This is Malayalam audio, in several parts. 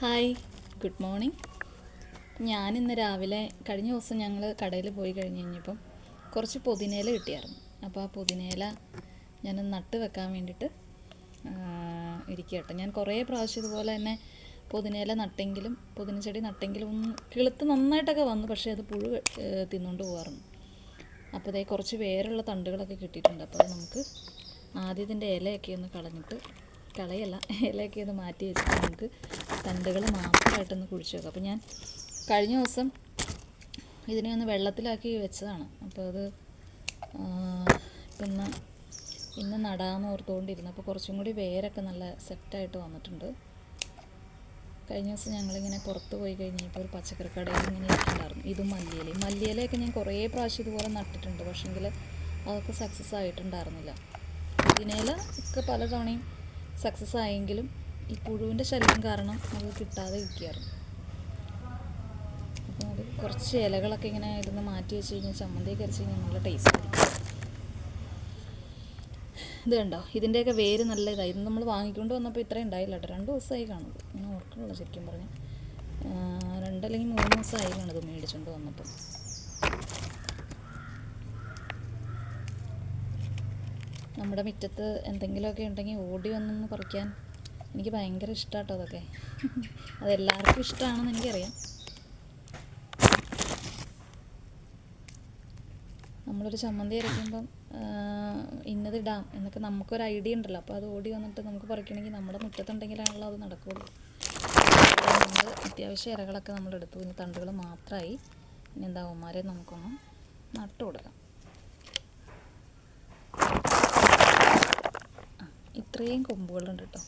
Hi good morning. ഞാൻ ഇന്ന് രാവിലെ കഴിഞ്ഞ ദിവസം ഞങ്ങൾ കടയിൽ പോയി കഴിഞ്ഞ് കഴിഞ്ഞപ്പം കുറച്ച് പുതിനയില കിട്ടിയായിരുന്നു. അപ്പോൾ ആ പുതിനയില ഞാൻ നട്ട് വെക്കാൻ വേണ്ടിയിട്ട് ഇരിക്കട്ടെ ഞാൻ കുറേ പ്രാവശ്യം ഇതുപോലെ തന്നെ പുതിനയില നട്ടെങ്കിലും പുതിന ചെടി നട്ടെങ്കിലും ഒന്ന് കിളുത്ത് നന്നായിട്ടൊക്കെ വന്നു. പക്ഷേ അത് പുഴു തിന്നുകൊണ്ട് പോകാറുണ്ട് അപ്പോൾ ഇതേ കുറച്ച് വേരുള്ള തണ്ടുകളൊക്കെ കിട്ടിയിട്ടുണ്ട്. അപ്പോൾ അത് നമുക്ക് ആദ്യത്തിന്റെ ഇലയൊക്കെ ഒന്ന് കളഞ്ഞിട്ട് കളയല്ല. ഇലയൊക്കെ ഒന്ന് മാറ്റി വെച്ചിട്ട് നമുക്ക് തണ്ടുകൾ മാത്രമായിട്ടൊന്ന് കുഴിച്ച് വെക്കാം. അപ്പോൾ ഞാൻ കഴിഞ്ഞ ദിവസം ഇതിനെ ഒന്ന് വെള്ളത്തിലാക്കി വെച്ചതാണ്. അപ്പോൾ അത് പിന്നെ ഇന്ന് നടാമെന്ന് ഓർത്തുകൊണ്ടിരുന്നു അപ്പോൾ കുറച്ചും കൂടി വേരൊക്കെ നല്ല സെറ്റായിട്ട് വന്നിട്ടുണ്ട്. കഴിഞ്ഞ ദിവസം ഞങ്ങളിങ്ങനെ പുറത്ത് പോയി കഴിഞ്ഞപ്പോൾ ഒരു പച്ചക്കറി കടയിൽ ഇങ്ങനെ ഇരിക്കുന്നുണ്ടായിരുന്നു. ഇതും മല്ലിയില മല്ലിയിലയൊക്കെ ഞാൻ കുറേ പ്രാവശ്യം ഇതുപോലെ നട്ടിട്ടുണ്ട്. പക്ഷേങ്കിൽ അതൊക്കെ സക്സസ് ആയിട്ടുണ്ടായിരുന്നില്ല. ഇതിനേല ഒക്കെ പല തവണയും സക്സസ് ആയെങ്കിലും ഈ പുഴുവിന്റെ ശല്യം കാരണം അത് കിട്ടാതെ ഇരിക്കുകയായിരുന്നു അപ്പോൾ അത് കുറച്ച് ഇലകളൊക്കെ ഇങ്ങനെ ഇരുന്ന് മാറ്റി വെച്ച് കഴിഞ്ഞാൽ ചമ്മന്തിയൊക്കെ അരച്ച് കഴിഞ്ഞാൽ നല്ല ടേസ്റ്റ് ആയിരിക്കും. ഇത് കണ്ടോ? ഇതിന്റെയൊക്കെ വേര് നല്ല ഇതായി. ഇത് നമ്മൾ വാങ്ങിക്കൊണ്ട് വന്നപ്പോൾ ഇത്രയും ഉണ്ടായില്ല കേട്ടോ. രണ്ട് ദിവസമായി കാണുന്നത് ഞാൻ ഓർക്കണില്ല ശരിക്കും പറഞ്ഞാൽ. രണ്ടല്ലെങ്കിൽ മൂന്ന് ദിവസമായി കാണുന്നത് മേടിച്ചുകൊണ്ട് വന്നപ്പോൾ. നമ്മുടെ മുറ്റത്ത് എന്തെങ്കിലുമൊക്കെ ഉണ്ടെങ്കിൽ ഓടി വന്നൊന്ന് പറിക്കാൻ എനിക്ക് ഭയങ്കര ഇഷ്ടമാട്ടോ അതൊക്കെ. അതെല്ലാവർക്കും ഇഷ്ടമാണെന്ന് എനിക്കറിയാം. നമ്മളൊരു ചമ്മന്തി അരയ്ക്കുമ്പം ഇന്നത് ഇടാം എന്നൊക്കെ നമുക്കൊരു ഐഡിയ ഉണ്ടല്ലോ. അപ്പോൾ അത് ഓടി വന്നിട്ട് നമുക്ക് പറിക്കണമെങ്കിൽ നമ്മുടെ മുറ്റത്തുണ്ടെങ്കിലാണല്ലോ അത് നടക്കുകയുള്ളൂ നമ്മൾ അത്യാവശ്യം ഇരകളൊക്കെ നമ്മൾ എടുത്തു ഇനി തണ്ടുകൾ മാത്രമായി. ഇനി എന്താ ഉമ്മാരെ നമുക്കൊന്ന് നട്ടു കൊടുക്കാം ആ, ഇത്രയും കൊമ്പുകളുണ്ട് കേട്ടോ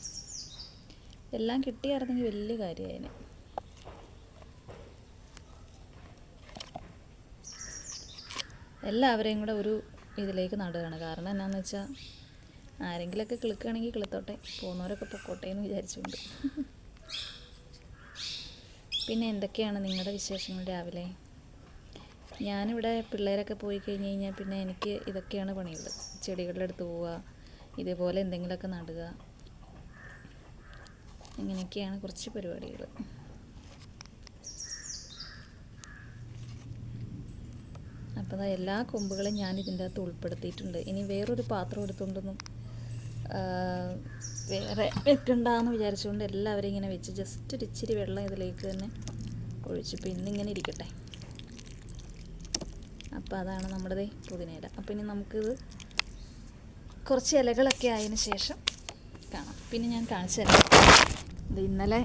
എല്ലാം കിട്ടിയായിരുന്നെങ്കിൽ വലിയ കാര്യമായേനെ. എല്ലാവരെയും കൂടെ ഒരു ഇതിലേക്ക് നടുകയാണ്. കാരണം എന്നാന്ന് വെച്ചാൽ ആരെങ്കിലുമൊക്കെ കിളുക്കുകയാണെങ്കിൽ കിളുത്തോട്ടെ പോകുന്നവരൊക്കെ പൊക്കോട്ടെ എന്ന് വിചാരിച്ചുകൊണ്ട്. പിന്നെ എന്തൊക്കെയാണ് നിങ്ങളുടെ വിശേഷങ്ങൾ രാവിലെ? ഞാനിവിടെ പിള്ളേരൊക്കെ പോയി കഴിഞ്ഞ് കഴിഞ്ഞാൽ പിന്നെ എനിക്ക് ഇതൊക്കെയാണ് പണിയുള്ളത്. ചെടികളുടെ അടുത്ത് പോവുക ഇതേപോലെ എന്തെങ്കിലുമൊക്കെ നടുക. ഇങ്ങനെയൊക്കെയാണ് കുറച്ച് പരിപാടികൾ. അപ്പോൾ എല്ലാ കൊമ്പുകളും ഞാൻ ഇതിന്റെ അകത്ത് ഉൾപ്പെടുത്തിയിട്ടുണ്ട്. ഇനി വേറൊരു പാത്രം എടുത്തുകൊണ്ടൊന്നും വേറെ വെക്കണ്ടെന്ന് വിചാരിച്ചുകൊണ്ട് എല്ലാവരും ഇങ്ങനെ വെച്ച് ജസ്റ്റ് ഒരു ഇച്ചിരി വെള്ളം ഇതിലേക്ക് തന്നെ ഒഴിച്ച് പിന്നെ ഇങ്ങനെ ഇരിക്കട്ടെ. അപ്പോൾ അതാണ് നമ്മുടെ പുതിനയില. അപ്പോൾ ഇനി നമുക്കിത് കുറച്ച് ഇലകളൊക്കെ ആയതിനു ശേഷം കാണാം. പിന്നെ ഞാൻ കാണിച്ചു തരാം. ഇന്നലെ